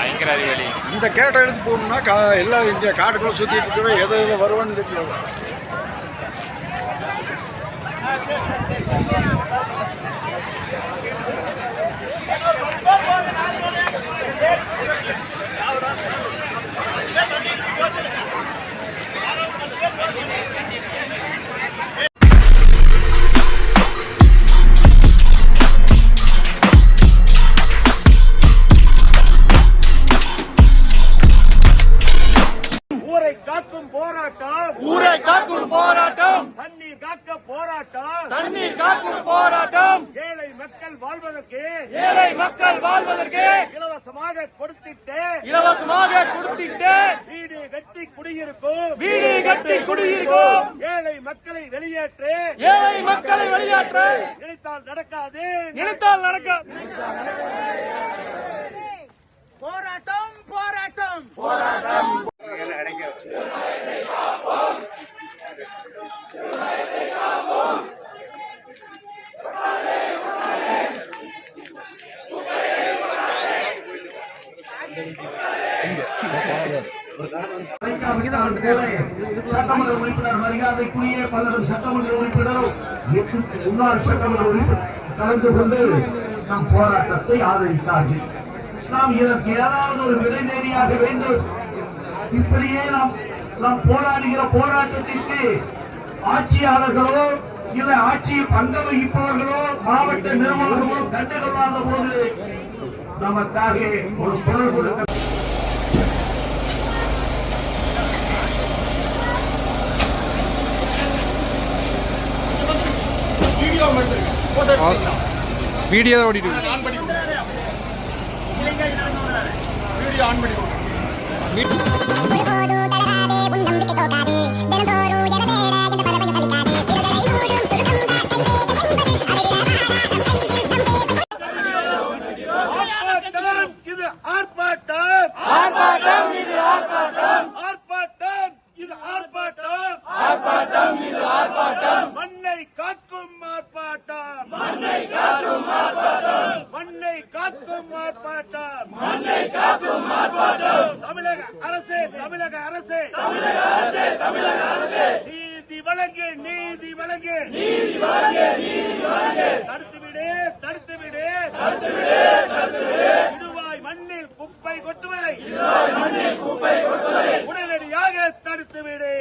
பயங்கர அறிவாளி இந்த கேட்டை எடுத்து போகணும்னா கா எல்லாம் இங்கே காட்டுக்குள்ளே சுற்றிட்டு இருக்கிறோம் எது இதில் வருவான்னு தெரியாது. ஊரை காக்கும் போராட்டம். ஊரை காக்கும் போராட்டம். தண்ணீர் காக்க போராட்டம். தண்ணீர் காக்கும் போராட்டம். ஏழை மக்கள் வாழ்வதற்கு. ஏழை மக்கள் வாழ்வதற்கு. இலவசமாக கொடுத்திட்டு. இலவசமாக கொடுத்திட்டு. வீடு கட்டி குடியிருக்கும். வீடு கட்டி குடியிருக்கும். ஏழை மக்களை வெளியேற்று. ஏழை மக்களை வெளியேற்ற. நினைத்தால் நடக்காது. நினைத்தால் நடக்க போராட்டம் போராட்டம். போராட்டம் சட்டமன்ற உறுப்பினர் மரியாதைக்குரிய பலரும் சட்டமன்ற உறுப்பினரும் முன்னாள் சட்டமன்ற உறுப்பினர் கலந்து கொண்டு நம் போராட்டத்தை ஆதரித்தார்கள். நாம் இதற்கு ஏதாவது ஒரு விடைநேரியாக வேண்டும். இப்படியே நாம் நாம் போராடுகிற போராட்டத்திற்கு ஆட்சியாளர்களோ இல்லை ஆட்சியில் பங்கு வகிப்பவர்களோ மாவட்ட நிர்வாகமோ கண்டுகொள்ளாத போது நமக்காக ஒரு குரல் கொடுக்க வீடியோ ஓடிட்டு ஒருபோது ஆன் பண்ணி நம்பிக்கை விடு தடுத்து விடு தடுத்து விடு இடுவாய் மண்ணில் குப்பை கொட்டுவதை இடுவாய் மண்ணில் குப்பை கொட்டுவதை உடனடியாக தடுத்து விடு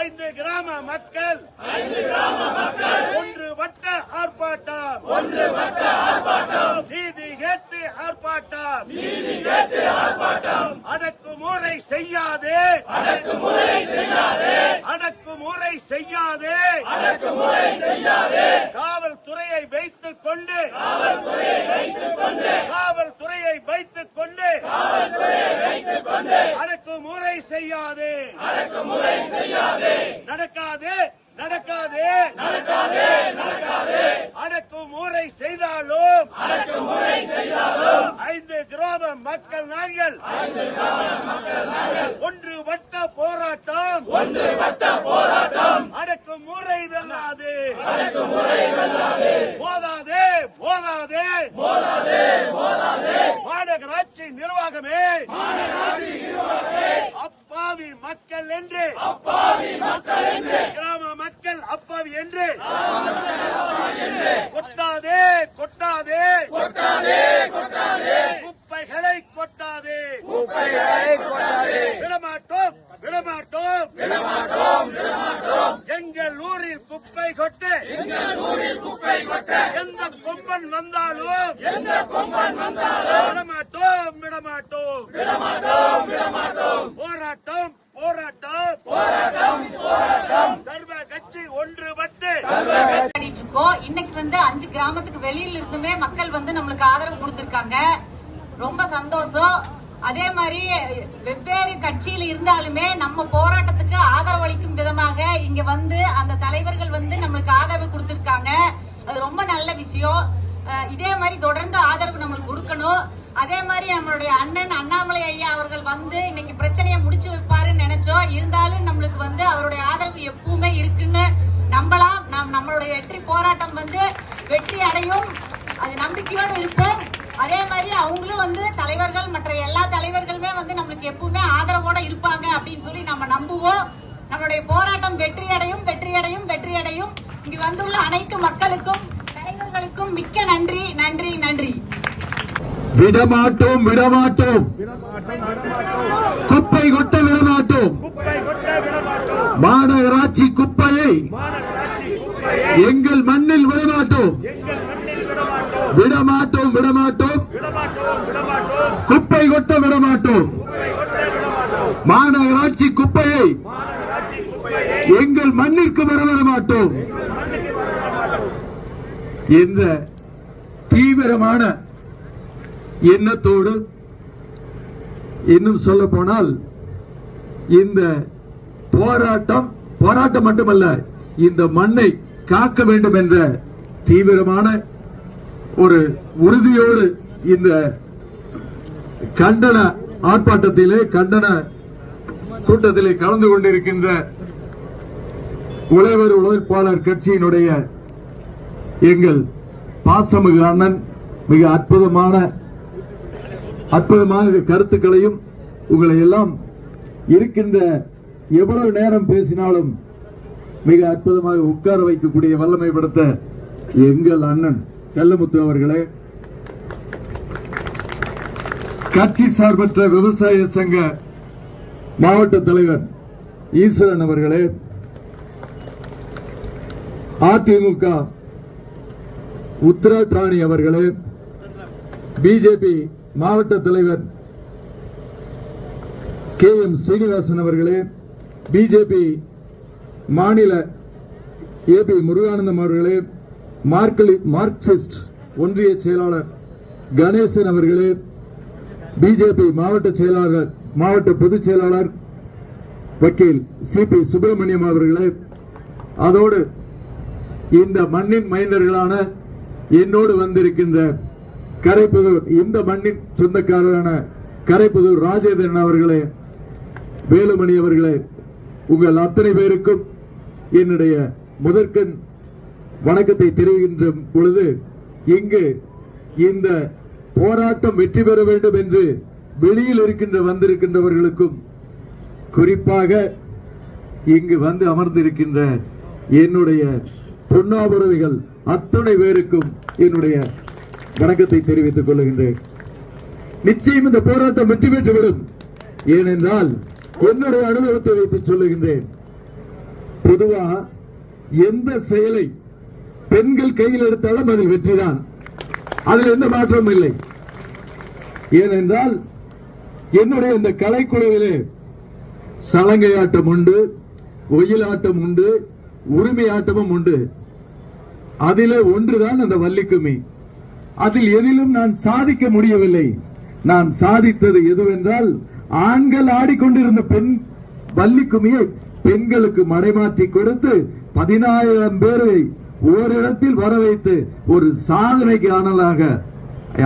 ஐந்து கிராம மக்கள் ஐந்து கிராம மக்கள் ஒன்று வட்ட ஆர்ப்பாட்டம் ஒன்று வட்ட ஆர்ப்பாட்டம் நீதி கேட்டு ஆர்ப்பாட்டம் நீதி கேட்டு ஆர்ப்பாட்டம் அடக்குமுறை செய்யாதே அடக்குமுறை செய்யாதே அடக்குமுறை செய்யாதே அடக்குமுறை செய்யாதே காவல்துறையை வைத்துக் கொண்டு காவல்துறையை வைத்துக் கொண்டு காவல்துறையை வைத்துக் கொண்டு காவல்துறையை வைத்துக் கொண்டு அடக்குமுறை செய்யாதே அடக்குமுறை செய்யாதே நடக்காதே நடக்காதே நடக்காதே நடக்காதே அடக்குமுறை செய்தாலும் அடக்குமுறை செய்தாலும் ஐந்து கிராம மக்கள் நாங்கள் ஐந்து கிராம மக்கள் நாங்கள் ஒன்று வட்ட போராட்டம் ஒன்று வட்ட போராட்டம் அடக்குமுறை வெல்லாது அடக்குமுறை வெல்லாது போதாதே போதாதே போதாதே போதாதே மாநகராட்சி நிர்வாகமே மாநகராட்சி நிர்வாகமே அப்பாவி மக்கள் என்று. அப்பாவி மக்கள் என்று கிராம மக்கள் அப்பாவி என்று கொட்டாதே கொட்டாதே கொட்டாதே கொட்டாதே குப்பைகளை கொட்டாதே குப்பைகளை கொட்டாதே விடமாட்டோம் விடமாட்டோம் விடமாட்டோம் விடமாட்டோம் எங்கள் ஊரில் குப்பை கொட்டு எங்கள் ஊரில் குப்பை கொட்ட எந்த கொம்பன் வந்தாலும் எந்த கொம்பன் வந்தாலும் விடமாட்டோம் விடமாட்டோம் விடமாட்டோம் விடமாட்டோம் போராட்டம். போராட்டம் போராட்டம். சர்வ கட்சி ஒன்றுபட்டு. இருக்கோம் இன்னைக்கு வந்து அஞ்சு கிராமத்துக்கு வெளியில இருந்துமே மக்கள் வந்து நம்மளுக்கு ஆதரவு கொடுத்திருக்காங்க. ரொம்ப சந்தோஷம். அதே மாதிரி வெவ்வேறு கட்சியில இருந்தாலுமே நம்ம போராட்டத்துக்கு ஆதரவு அளிக்கும் விதமாக இங்க வந்து அந்த தலைவர்கள் வந்து நம்மளுக்கு ஆதரவு கொடுத்திருக்காங்க. அது ரொம்ப நல்ல விஷயம். இதே மாதிரி தொடர்ந்து ஆதரவு நம்மளுக்கு கொடுக்கணும். அதே மாதிரி நம்மளுடைய அண்ணன் அண்ணாமலை ஐயா அவர்கள் வந்து இன்னைக்கு பிரச்சனையை முடிச்சு வைப்பாருன்னு நினைச்சோம் இருந்தாலும் நம்மளுக்கு வந்து அவருடைய ஆதரவு எப்பவுமே இருக்குன்னு நம்பலாம். நாம் நம்மளுடைய வெற்றி போராட்டம் வந்து வெற்றி அடையும். அது நம்பிக்கையோடு இருப்போம். அதே மாதிரி அவங்களும் வந்து தலைவர்கள் மற்ற எல்லா தலைவர்களுமே வந்து நம்மளுக்கு எப்பவுமே ஆதரவோட இருப்பாங்க அப்படின்னு சொல்லி நம்ம நம்புவோம். நம்மளுடைய போராட்டம் வெற்றி அடையும் வெற்றி அடையும் வெற்றி அடையும். இங்கு வந்துள்ள அனைத்து மக்களுக்கும் தலைவர்களுக்கும் மிக்க நன்றி நன்றி நன்றி. விடமாட்டோம் விடமாட்டோம். குப்பை கொட்ட விடமாட்டோம். மாநகராட்சி குப்பையை எங்கள் மண்ணில் விடமாட்டோம். விடமாட்டோம் விடமாட்டோம். குப்பை கொட்ட விடமாட்டோம். மாநகராட்சி குப்பையை எங்கள் மண்ணிற்கு வர விட மாட்டோம் என்ற தீவிரமான எண்ணத்தோடு இன்னும் சொல்ல போனால் இந்த போராட்டம் போராட்டம் மட்டுமல்ல இந்த மண்ணை காக்க வேண்டும் என்ற தீவிரமான ஒரு உறுதியோடு இந்த கண்டன ஆர்ப்பாட்டத்திலே கண்டன கூட்டத்திலே கலந்து கொண்டிருக்கின்ற உழவர் உழைப்பாளர் கட்சியினுடைய எங்கள் பாசமிகு அண்ணன் மிக அற்புதமான அற்புதமான கருத்துக்களையும் உங்களை எல்லாம் இருக்கின்ற எவ்வளவு நேரம் பேசினாலும் மிக அற்புதமாக உட்கார வைக்கக்கூடிய வல்லமை படுத்த எங்கள் அண்ணன் செல்லமுத்து அவர்களே கட்சி சார்பற்ற விவசாய சங்க மாவட்ட தலைவர் ஈஸ்வரன் அவர்களே அதிமுக உத்தராட்ராணி அவர்களே பிஜேபி மாவட்ட தலைவர் கே எம் ஸ்ரீனிவாசன் அவர்களே பிஜேபி மாநில ஏபி முருகானந்தம் அவர்களே மார்க்கலி மார்க்சிஸ்ட் ஒன்றிய செயலாளர் கணேசன் அவர்களே பிஜேபி மாவட்ட செயலாளர் மாவட்ட பொதுச் செயலாளர் வக்கீல் சி பி சுப்பிரமணியம் அவர்களே அதோடு இந்த மண்ணின் மைந்தர்களான என்னோடு வந்திருக்கின்ற கரைப்புதூர் இந்த மண்ணின் சொந்தக்காரரான கரைப்புதூர் ராஜேந்திரன் அவர்களே வேலுமணி அவர்களே உங்கள் அத்தனை பேருக்கும் என்னுடைய முதற்கண் வணக்கத்தை தெரிவிக்கின்ற பொழுது இங்கு இந்த போராட்டம் வெற்றி பெற வேண்டும் என்று வெளியில் இருக்கின்ற வந்திருக்கின்றவர்களுக்கும் குறிப்பாக இங்கு வந்து அமர்ந்திருக்கின்ற என்னுடைய பொன்னாபுரவிகள் அத்தனை பேருக்கும் என்னுடைய வணக்கத்தை தெரிவித்துக் கொள்கின்றேன். நிச்சயம் இந்த போராட்டம் வெற்றி பெற்றுவிடும். ஏனென்றால் என்னுடைய அனுபவத்தை வைத்து சொல்லுகின்றேன். பொதுவா எந்த செயலை பெண்கள் கையில் எடுத்தாலும் அது வெற்றிதான். அதில் எந்த மாற்றமும் இல்லை. ஏனென்றால் என்னுடைய இந்த கலைக்குழுவிலே சலங்கை ஆட்டம் உண்டு ஒயிலாட்டம் உண்டு உரிமை ஆட்டமும் உண்டு. அதிலே ஒன்றுதான் அந்த வள்ளிக்குமி அதில் எதிலும் நான் சாதிக்க முடியவில்லை. நான் சாதித்தது எதுவென்றால் ஆண்கள் ஆடிக்கொண்டிருந்த பெண் வள்ளிக்குமியை பெண்களுக்கு மடைமாற்றி கொடுத்து பதினாயிரம் பேரை ஓரிடத்தில் வர வைத்து ஒரு சாதனைக்கு ஆனலாக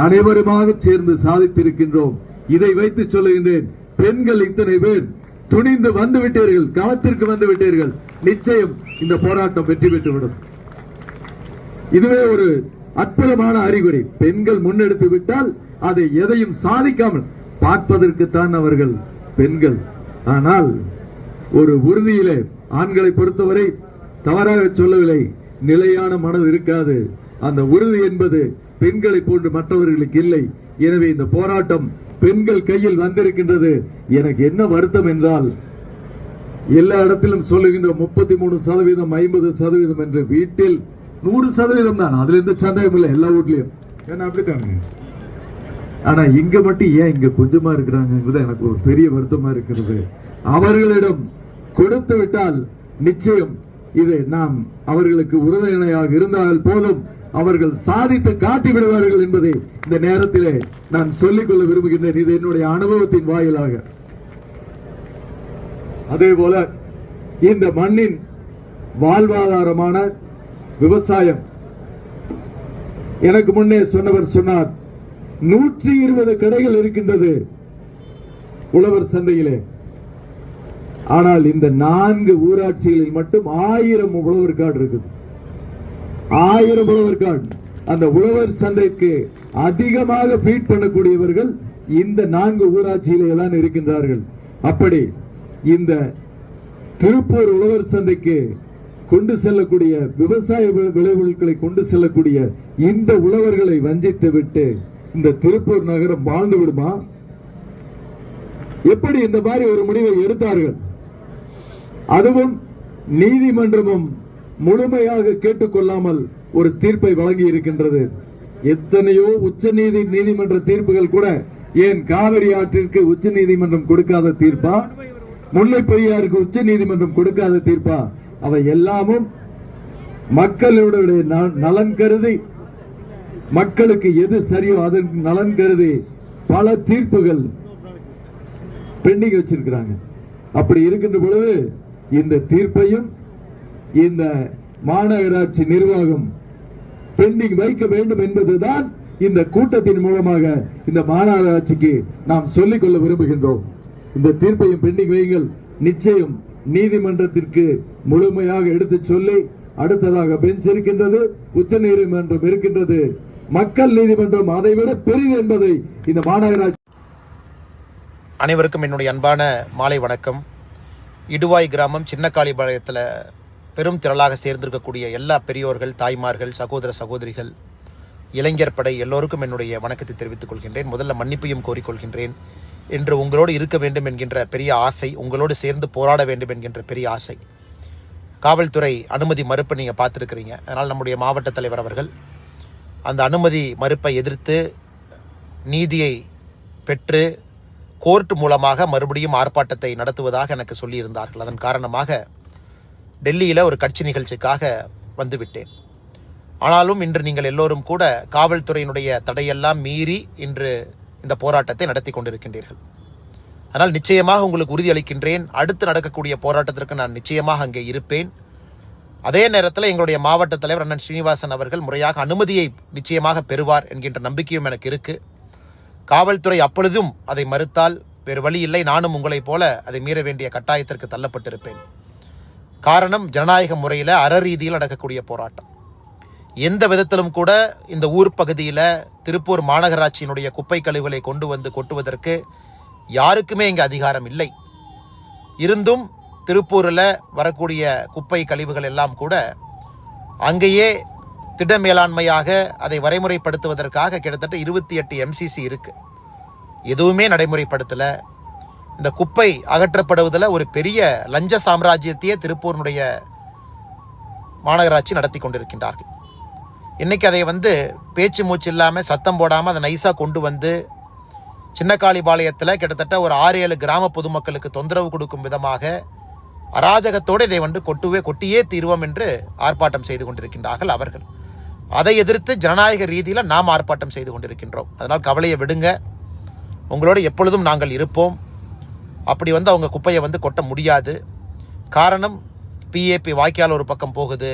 அனைவருமாக சேர்ந்து சாதித்திருக்கின்றோம். இதை வைத்து சொல்லுகின்றேன். பெண்கள் இத்தனை பேர் துணிந்து வந்து விட்டீர்கள் களத்திற்கு வந்து விட்டீர்கள் நிச்சயம் இந்த போராட்டம் வெற்றி பெற்றுவிடும். இதுவே ஒரு அற்புதமான அறிகுறி. பெண்கள் முன்னெடுத்து விட்டால் அதை எதையும் சாதிக்காமல் பார்ப்பதற்குத்தான் அவர்கள் பெண்கள். ஆனால் ஒரு உறுதியிலே ஆண்களை பொறுத்தவரை தவறாக சொல்லவில்லை. நிலையான மனது இருக்காது. அந்த உறுதி என்பது பெண்களை போன்று மற்றவர்களுக்கு இல்லை. எனவே இந்த போராட்டம் பெண்கள் கையில் வந்திருக்கின்றது. எனக்கு என்ன வருத்தம் என்றால் எல்லா இடத்திலும் சொல்லுகின்ற முப்பத்தி மூணு சதவீதம் ஐம்பது சதவீதம் என்று வீட்டில் நூறு சதவீதம் தான். அதுல எந்த சந்தேகம் இல்லை. எல்லா வீட்லயும். ஏன்னா அப்படித்தானுங்க ஆனா இங்க மட்டும் ஏன் இங்க கொஞ்சமா இருக்கிறாங்கிறது எனக்கு ஒரு பெரிய வருத்தமா இருக்கிறது. அவர்களிடம் கொடுத்து விட்டால் நிச்சயம் இது நாம் அவர்களுக்கு உறுதுணையாக இருந்தால் போதும். அவர்கள் சாதித்து காட்டி விடுவார்கள் என்பதை இந்த நேரத்திலே நான் சொல்லிக்கொள்ள விரும்புகின்றேன். இது என்னுடைய அனுபவத்தின் வாயிலாக. அதே போல இந்த மண்ணின் வாழ்வாதாரமான விவசாயம். எனக்கு முன்னே சொன்னவர் சொன்னார் நூற்றி இருபது கடைகள் இருக்கின்றது உழவர் சந்தையிலே. ஆனால் இந்த நான்கு ஊராட்சிகளில் மட்டும் ஆயிரம் உழவர் கார்டு இருக்குது. ஆயிரம் உழவர் கார்டு. அந்த உழவர் சந்தைக்கு அதிகமாக பீட் பண்ணக்கூடியவர்கள் இந்த நான்கு ஊராட்சியிலே தான் இருக்கின்றார்கள். அப்படி இந்த திருப்பூர் உழவர் சந்தைக்கு கொண்டு செல்லக்கூடிய விவசாய விளைபொருட்களை கொண்டு செல்லக்கூடிய இந்த உழவர்களை வஞ்சித்து விட்டு இந்த திருப்பூர் நகரம் வாழ்ந்து விடுமா? எப்படி இந்த மாதிரி ஒரு முடிவை எடுத்தார்கள்? அதுவும் நீதிமன்றமும் முழுமையாக கேட்டுக்கொள்ளாமல் ஒரு தீர்ப்பை வழங்கி இருக்கின்றது எத்தனையோ உச்ச நீதி நீதிமன்ற தீர்ப்புகள் கூட ஏன் காவிரி ஆற்றிற்கு உச்ச நீதிமன்றம் கொடுக்காத தீர்ப்பா? முல்லை பெரியாருக்கு உச்ச நீதிமன்றம் கொடுக்காத தீர்ப்பா? அவை எல்லாமும் மக்களுடைய நலன் கருதி மக்களுக்கு எது சரியோ அதன் நலன் கருதி பல தீர்ப்புகள் பெண்டிங் வச்சிருக்கிறாங்க. அப்படி இருக்கின்ற பொழுது இந்த தீர்ப்பையும் இந்த மாநகராட்சி நிர்வாகம் பெண்டிங் வைக்க வேண்டும் என்பதுதான் இந்த கூட்டத்தின் மூலமாக இந்த மாநகராட்சிக்கு நாம் சொல்லிக் கொள்ள விரும்புகின்றோம். இந்த தீர்ப்பையும் பெண்டிங் வையுங்கள். நிச்சயம் நீதிமன்றத்திற்கு முழுமையாக எடுத்து சொல்லி அடுத்ததாக பெஞ்ச் இருக்கின்றது உச்ச நீதிமன்றம் இருக்கின்றது. மக்கள் நீதிமன்றம் அதைவிட பெரியது என்பதை இந்த மாநகராட்சி அனைவருக்கும் என்னுடைய அன்பான மாலை வணக்கம். இடுவாய் கிராமம் சின்னக்காளிபாளையத்தில் பெரும் திரளாக சேர்ந்திருக்கக்கூடிய எல்லா பெரியோர்கள் தாய்மார்கள் சகோதர சகோதரிகள் இளைஞர் படை எல்லோருக்கும் என்னுடைய வணக்கத்தை தெரிவித்துக் கொள்கின்றேன். முதல்ல மன்னிப்பையும் கோரிக்கொள்கின்றேன். என்று உங்களோடு இருக்க வேண்டும் என்கின்ற பெரிய ஆசை உங்களோடு சேர்ந்து போராட வேண்டும் என்கின்ற பெரிய ஆசை. காவல்துறை அனுமதி மறுப்பு நீங்கள் பார்த்துருக்கிறீங்க. அதனால் நம்முடைய மாவட்ட தலைவர் அவர்கள் அந்த அனுமதி மறுப்பை எதிர்த்து நீதியை பெற்று கோர்ட் மூலமாக மறுபடியும் ஆர்ப்பாட்டத்தை நடத்துவதாக எனக்கு சொல்லியிருந்தார்கள். அதன் காரணமாக டெல்லியில் ஒரு கட்சி நிகழ்ச்சிக்காக வந்துவிட்டேன். ஆனாலும் இன்று நீங்கள் எல்லோரும் கூட காவல்துறையினுடைய தடையெல்லாம் மீறி இன்று இந்த போராட்டத்தை நடத்தி கொண்டிருக்கின்றீர்கள். ஆனால் நிச்சயமாக உங்களுக்கு உறுதி அளிக்கின்றேன் அடுத்து நடக்கக்கூடிய போராட்டத்திற்கு நான் நிச்சயமாக அங்கே இருப்பேன். அதே நேரத்தில் எங்களுடைய மாவட்ட தலைவர் அண்ணன் ஸ்ரீனிவாசன் அவர்கள் முறையாக அனுமதியை நிச்சயமாக பெறுவார் என்கின்ற நம்பிக்கையும் எனக்கு இருக்கு. காவல்துறை அப்பொழுதும் அதை மறுத்தால் வேறு வழி இல்லை. நானும் உங்களைப் போல அதை மீற வேண்டிய கட்டாயத்திற்கு தள்ளப்பட்டிருப்பேன். காரணம் ஜனநாயக முறையில் அற ரீதியில் நடக்கக்கூடிய போராட்டம். எந்த விதத்திலும் கூட இந்த ஊர் பகுதியில் திருப்பூர் மாநகராட்சியினுடைய குப்பை கழிவுகளை கொண்டு வந்து கொட்டுவதற்கு யாருக்குமே இங்கே அதிகாரம் இல்லை. இருந்தும் திருப்பூரில் வரக்கூடிய குப்பை கழிவுகள் எல்லாம் கூட அங்கேயே திட மேலாண்மையாக அதை வரைமுறைப்படுத்துவதற்காக கிட்டத்தட்ட இருபத்தி எட்டு எம்சிசி இருக்குது எதுவுமே நடைமுறைப்படுத்தலை. இந்த குப்பை அகற்றப்படுவதில் ஒரு பெரிய லஞ்ச சாம்ராஜ்யத்தையே திருப்பூரினுடைய மாநகராட்சி நடத்தி கொண்டிருக்கின்றார்கள். இன்றைக்கி அதை வந்து பேச்சு மூச்சு இல்லாமல் சத்தம் போடாமல் அதை நைஸாக கொண்டு வந்து சின்னக்காளிபாளையத்தில் கிட்டத்தட்ட ஒரு ஆறு ஏழு கிராம பொதுமக்களுக்கு தொந்தரவு கொடுக்கும் விதமாக அராஜகத்தோடு இதை வந்து கொட்டுவே கொட்டியே தீர்வோம் என்று ஆர்ப்பாட்டம் செய்து கொண்டிருக்கின்றார்கள் அவர்கள். அதை எதிர்த்து ஜனநாயக ரீதியில் நாம் ஆர்ப்பாட்டம் செய்து கொண்டிருக்கின்றோம். அதனால் கவலையை விடுங்க. உங்களோடு எப்பொழுதும் நாங்கள் இருப்போம். அப்படி வந்து அவங்க குப்பையை வந்து கொட்ட முடியாது. காரணம் பிஏபி வாய்க்கால் ஒரு பக்கம் போகுது.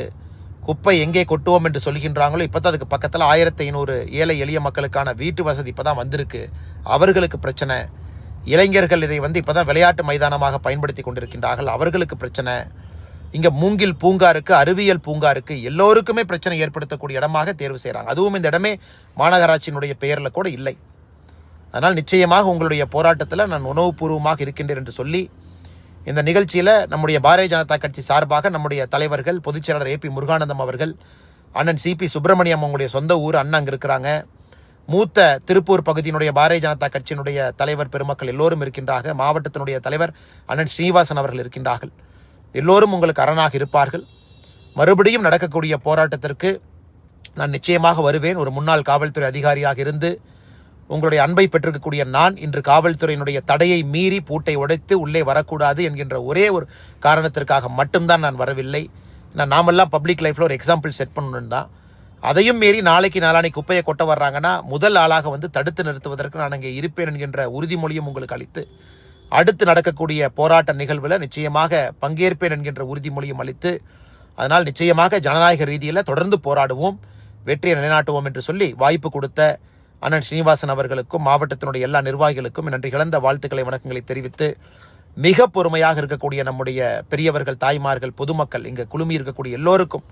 குப்பை எங்கே கொட்டுவோம் என்று சொல்கின்றாங்களோ இப்போ தான் அதுக்கு பக்கத்தில் ஆயிரத்தி ஐநூறு ஏழை எளிய மக்களுக்கான வீட்டு வசதி இப்போ தான் வந்திருக்கு. அவர்களுக்கு பிரச்சனை. இளைஞர்கள் இதை வந்து இப்போ தான் விளையாட்டு மைதானமாக பயன்படுத்தி கொண்டிருக்கின்றார்கள். அவர்களுக்கு பிரச்சனை. இங்கே மூங்கில் பூங்கா இருக்கு அறிவியல் பூங்கா இருக்குது எல்லோருக்குமே பிரச்சனை ஏற்படுத்தக்கூடிய இடமாக தேர்வு செய்கிறாங்க அதுவும் இந்த இடமே மாநகராட்சியினுடைய பெயரில் கூட இல்லை. அதனால் நிச்சயமாக உங்களுடைய போராட்டத்தில் நான் உணவுபூர்வமாக இருக்கின்றேன் என்று சொல்லி இந்த நிகழ்ச்சியில் நம்முடைய பாரதிய ஜனதா கட்சி சார்பாக நம்முடைய தலைவர்கள் பொதுச்செயலாளர் ஏ ஏபி முருகானந்தம் அவர்கள் அண்ணன் சிபி சுப்பிரமணியம் அவங்களுடைய சொந்த ஊர் அண்ணன் அங்கே இருக்கிறாங்க. மூத்த திருப்பூர் பகுதியினுடைய பாரதிய ஜனதா கட்சியினுடைய தலைவர் பெருமக்கள் எல்லோரும் இருக்கின்றார்கள் மாவட்டத்தினுடைய தலைவர் அண்ணன் ஸ்ரீனிவாசன் அவர்கள் இருக்கின்றார்கள். எல்லோரும் உங்களுக்கு அரணாக இருப்பார்கள். மறுபடியும் நடக்கக்கூடிய போராட்டத்திற்கு நான் நிச்சயமாக வருவேன். ஒரு முன்னாள் காவல்துறை அதிகாரியாக இருந்து உங்களுடைய அன்பை பெற்றிருக்கக்கூடிய நான் இன்று காவல்துறையினுடைய தடையை மீறி பூட்டை உடைத்து உள்ளே வரக்கூடாது என்கின்ற ஒரே ஒரு காரணத்திற்காக மட்டும்தான் நான் வரவில்லை. நான் நாமெல்லாம் பப்ளிக் லைஃப்பில் ஒரு எக்ஸாம்பிள் செட் பண்ணணும் தான். அதையும் மீறி நாளைக்கு நாளானைக்கு குப்பையை கொட்ட வர்றாங்கன்னா முதல் ஆளாக வந்து தடுத்து நிறுத்துவதற்கு நான் அங்கே இருப்பேன் என்கின்ற உறுதிமொழியும் உங்களுக்கு அளித்து அடுத்து நடக்கக்கூடிய போராட்ட நிகழ்வில் நிச்சயமாக பங்கேற்பேன் என்கின்ற உறுதிமொழியும் அளித்து அதனால் நிச்சயமாக ஜனநாயக ரீதியில் தொடர்ந்து போராடுவோம் வெற்றியை நிலைநாட்டுவோம் என்று சொல்லி வாய்ப்பு கொடுத்த அண்ணன் ஸ்ரீனிவாசன் அவர்களுக்கும் மாவட்டத்தினுடைய எல்லா நிர்வாகிகளுக்கும் நன்றி கலந்த வாழ்த்துக்களை வணக்கங்களை தெரிவித்து மிக பொறுமையாக இருக்கக்கூடிய நம்முடைய பெரியவர்கள் தாய்மார்கள் பொதுமக்கள் இங்கே குழுமி இருக்கக்கூடிய எல்லோருக்கும்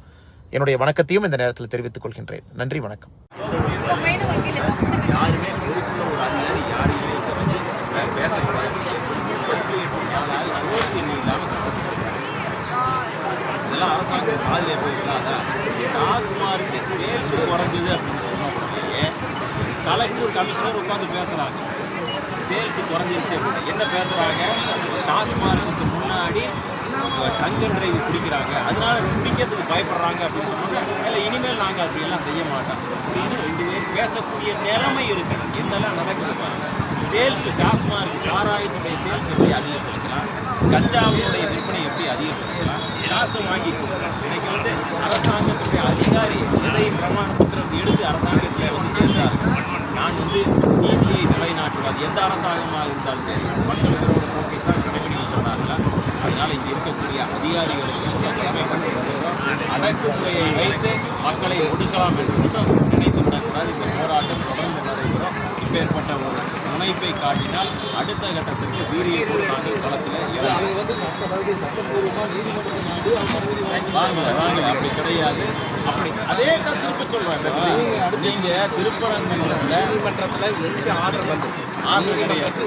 என்னுடைய வணக்கத்தையும் இந்த நேரத்தில் தெரிவித்துக் கொள்கின்றேன். நன்றி வணக்கம். யாருமே ஒரு அதிகாரி வந்து பேசக்கூடாது. முப்பத்தி எட்டு நாளாக இல்லாமல் கஷ்டப்பட்டு இதெல்லாம் அரசாங்கம் காதிலே போயிருக்காதா டாஸ்மார்க்கு அப்படின்னு சொன்ன கலெக்டர் கமிஷனர் உட்காந்து பேசுகிறாங்க சேல்ஸ் குறைஞ்சிருச்சு அப்படின்னு. என்ன பேசுகிறாங்க டாஸ்மார்க்கு முன்னாடி ட்ரங்க் அண்ட் டிரைவ் குடிக்கிறாங்க. அதனால குடிக்கிறதுக்கு பயப்படுறாங்க அப்படின்னு சொன்னாங்க. இல்லை இனிமேல் நாங்கள் அப்படியெல்லாம் செய்ய மாட்டோம் அப்படின்னு ரெண்டு பேர் பேசக்கூடிய நிலைமை இருக்கணும் என்னெல்லாம் நடக்குது பாருங்க. சேல்ஸ் டாஸ்மார்க் சாராயத்துடைய சேல்ஸ் எப்படி அதிகப்படுத்தலாம்? கஞ்சாவினுடைய விற்பனை எப்படி அதிகப்படுத்தலாம்? காசு வாங்கி கொடுக்கலாம். இன்னைக்கு வந்து அரசாங்கத்துடைய அதிகாரி எதை பிரமாண பத்திரம் எடுத்து அரசாங்கத்தில் வந்து சேர்ந்தார். நான் வந்து நீதியை நிலைநாட்டுவார். எந்த அரசாங்கமாக இருந்தாலும் சரி மக்கள் விரோத போக்கு அதனால இங்க இருக்கக்கூடிய அதிகாரிகளுக்கு அடக்குமுறையை வைத்து மக்களை ஒடுக்கலாம் என்று மட்டும் நினைத்து விடக்கூடாது இந்த போராட்டம் தொடர்ந்து நடைபெறும். இப்பேற்பட்ட ஒரு முனைப்பை காட்டினால் அடுத்த கட்டத்திற்கு வீரியத்தோடு நாங்கள் களத்தில் வாங்க வாங்க அப்படி கிடையாது. அப்படி. அதே தான் திருப்ப சொல்றேன். நீங்க திருப்பரங்குன்றத்துல நீதிமன்றத்தில் ஆர்டர் வந்து. ஆர்டர் கிடையாது.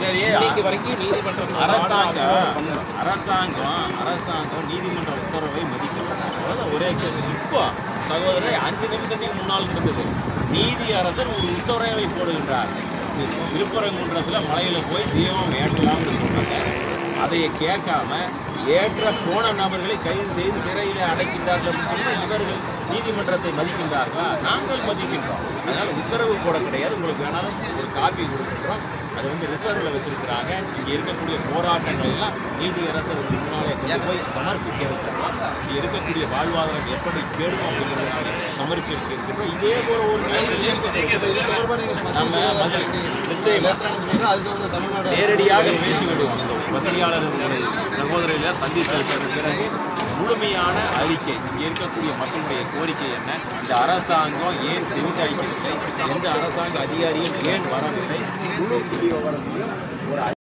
சரி. வரைக்கும் நீதிமன்றம் அரசாங்கம் அரசாங்கம் அரசாங்கம் நீதிமன்ற உத்தரவை மதிக்கணும் ஒரே கேள்வி. இப்போ சகோதரர் அஞ்சு நிமிஷத்துக்கு முன்னால் இருந்தது நீதி அரசர் ஒரு உத்தரவை போடுகின்றார். திருப்பரங்குன்றத்தில் மலையில் போய் தெய்வம் ஏற்றலாம்னு சொன்னாங்க. அதை கேட்காம ஏற்ற போன நபர்களை கைது செய்து சிறையில் அடைக்கின்றார்கள் அப்படின்னு சொன்னால் இவர்கள் நீதிமன்றத்தை மதிக்கின்றார்களா? நாங்கள் மதிக்கின்றோம். அதனால் உத்தரவு போட கிடையாது. உங்களுக்கு வேணாலும் ஒரு காப்பி கொடுக்கின்றோம் அது வந்து ரிசர்வில் வச்சிருக்கிறாங்க. இங்கே இருக்கக்கூடிய போராட்டங்கள் எல்லாம் நீதி அரசர் முன்னாலே கொண்டு போய் சமர்ப்பிக்க இருக்கிறோம் இங்கே இருக்கக்கூடிய வாழ்வாதாரம் எப்படி கேடும் அப்படிங்கிறத சமர்ப்பிக்க இருக்கின்றோம் இதே போல ஒரு நம்ம மக்கள் நிச்சயமா நேரடியாக பேசிவிடுவோம். இந்த பத்திரிகையாளர்களுடைய சகோதரிகளை சந்தித்ததற்கு பிறகு முழுமையான அறிக்கை இங்கே இருக்கக்கூடிய மக்களுடைய கோரிக்கை என்ன? இந்த அரசாங்கம் ஏன் செவிசாய்க்கவில்லை? எந்த அரசாங்க அதிகாரியும் ஏன் வரவில்லை? முழு விவரங்களும் ஒரு